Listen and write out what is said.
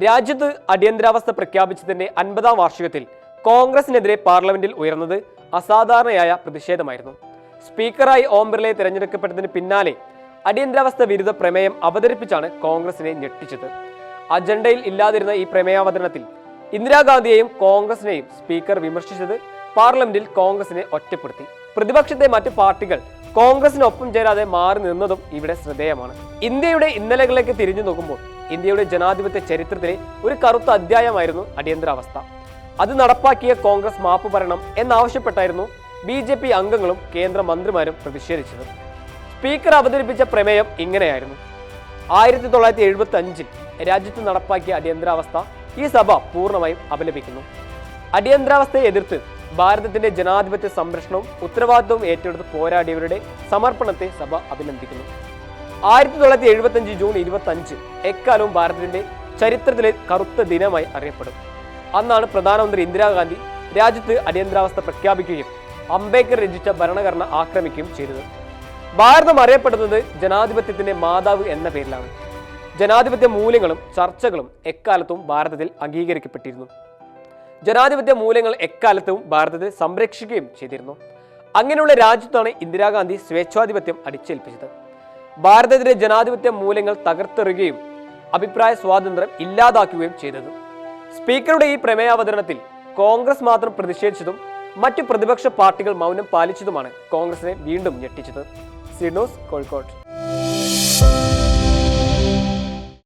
രാജ്യത്ത് അടിയന്തരാവസ്ഥ പ്രഖ്യാപിച്ചതിന്റെ അൻപതാം വാർഷികത്തിൽ കോൺഗ്രസിനെതിരെ പാർലമെന്റിൽ ഉയർന്നത് അസാധാരണയായ പ്രതിഷേധമായിരുന്നു. സ്പീക്കറായി ഓം ബിർളയെ തിരഞ്ഞെടുക്കപ്പെട്ടതിന് പിന്നാലെ അടിയന്തരാവസ്ഥ വിരുദ്ധ പ്രമേയം അവതരിപ്പിച്ചാണ് കോൺഗ്രസിനെ ഞെട്ടിച്ചത്. അജണ്ടയിൽ ഇല്ലാതിരുന്ന ഈ പ്രമേയാവതരണത്തിൽ ഇന്ദിരാഗാന്ധിയെയും കോൺഗ്രസിനെയും സ്പീക്കർ വിമർശിച്ചത് പാർലമെന്റിൽ കോൺഗ്രസിനെ ഒറ്റപ്പെടുത്തി. പ്രതിപക്ഷത്തെ മറ്റ് പാർട്ടികൾ കോൺഗ്രസിനൊപ്പം ചേരാതെ മാറി നിന്നതും ഇവിടെ ശ്രദ്ധേയമാണ്. ഇന്ത്യയുടെ ഇന്നലകളിലേക്ക് തിരിഞ്ഞു നോക്കുമ്പോൾ ഇന്ത്യയുടെ ജനാധിപത്യ ചരിത്രത്തിലെ ഒരു കറുത്ത അധ്യായമായിരുന്നു അടിയന്തരാവസ്ഥ. അത് നടപ്പാക്കിയ കോൺഗ്രസ് മാപ്പ് ഭരണം എന്നാവശ്യപ്പെട്ടായിരുന്നു ബി ജെ പി അംഗങ്ങളും കേന്ദ്ര മന്ത്രിമാരും പ്രതിഷേധിച്ചത്. സ്പീക്കർ അവതരിപ്പിച്ച പ്രമേയം ഇങ്ങനെയായിരുന്നു. ആയിരത്തി തൊള്ളായിരത്തി എഴുപത്തി അഞ്ചിൽ രാജ്യത്ത് നടപ്പാക്കിയ അടിയന്തരാവസ്ഥ ഈ സഭ പൂർണമായും അപലപിക്കുന്നു. അടിയന്തരാവസ്ഥയെ എതിർത്ത് ഭാരതത്തിന്റെ ജനാധിപത്യ സംരക്ഷണവും ഉത്തരവാദിത്വവും ഏറ്റെടുത്ത് പോരാടിയവരുടെ സമർപ്പണത്തെ സഭ അഭിനന്ദിക്കുന്നു. ആയിരത്തി തൊള്ളായിരത്തി എഴുപത്തി അഞ്ച് ജൂൺ ഇരുപത്തി അഞ്ച് എക്കാലവും ഭാരതത്തിന്റെ ചരിത്രത്തിലെ കറുത്ത ദിനമായി അറിയപ്പെടും. അന്നാണ് പ്രധാനമന്ത്രി ഇന്ദിരാഗാന്ധി രാജ്യത്ത് അടിയന്തരാവസ്ഥ പ്രഖ്യാപിക്കുകയും അംബേദ്കർ രചിച്ച ഭരണഘടന ആക്രമിക്കുകയും ചെയ്തത്. ഭാരതം അറിയപ്പെടുന്നത് ജനാധിപത്യത്തിന്റെ മാതാവ് എന്ന പേരിലാണ്. ജനാധിപത്യ മൂല്യങ്ങളും ചർച്ചകളും എക്കാലത്തും ഭാരതത്തിൽ അംഗീകരിക്കപ്പെട്ടിരുന്നു. ജനാധിപത്യ മൂല്യങ്ങൾ എക്കാലത്തും ഭാരതത്തെ സംരക്ഷിക്കുകയും ചെയ്തിരുന്നു. അങ്ങനെയുള്ള രാജ്യത്താണ് ഇന്ദിരാഗാന്ധി സ്വേച്ഛാധിപത്യം അടിച്ചേൽപ്പിച്ചത്. ഭാരതത്തിലെ ജനാധിപത്യ മൂല്യങ്ങൾ തകർത്തെറിയുകയും അഭിപ്രായ സ്വാതന്ത്ര്യം ഇല്ലാതാക്കുകയും ചെയ്തത്. സ്പീക്കറുടെ ഈ പ്രമേയാവതരണത്തിൽ കോൺഗ്രസ് മാത്രം പ്രതിഷേധിച്ചതും മറ്റു പ്രതിപക്ഷ പാർട്ടികൾ മൗനം പാലിച്ചതുമാണ് കോൺഗ്രസിനെ വീണ്ടും ഞെട്ടിച്ചത്. സിഡോസ് കോഴിക്കോട്.